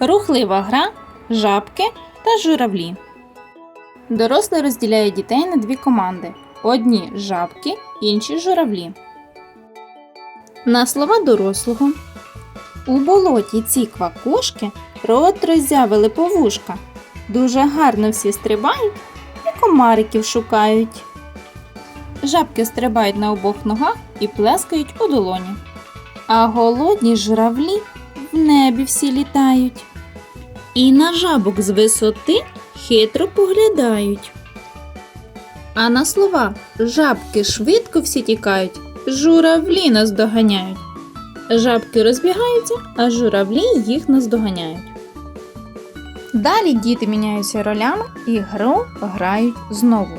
рухлива гра, жабки та журавлі. Дорослі розділяють дітей на дві команди: одні жабки, інші журавлі. На слова дорослого. У болоті ці квакушки рот роззявили повушка. Дуже гарно всі стрибають і комариків шукають. Жабки стрибають на обох ногах і плескають у долоні. А голодні журавлі в небі всі літають. І на жабок з висоти хитро поглядають. А на слова жабки швидко всі тікають, журавлі нас доганяють. Жабки розбігаються, а журавлі їх наздоганяють. Далі діти міняються ролями і гру грають знову.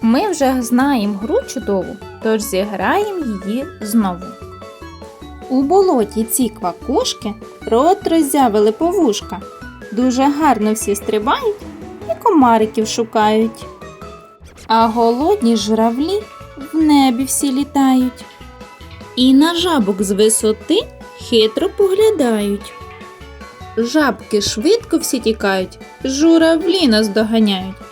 Ми вже знаємо гру чудову, тож зіграємо її знову. У болоті ці квакушки рот роззявили повушка. Дуже гарно всі стрибають і комариків шукають. А голодні журавлі в небі всі літають. І на жабок з висоти хитро поглядають. Жабки швидко всі тікають, журавлі нас доганяють.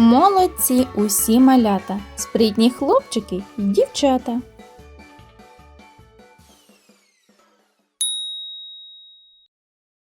Молодці усі малята, спритні хлопчики й дівчата.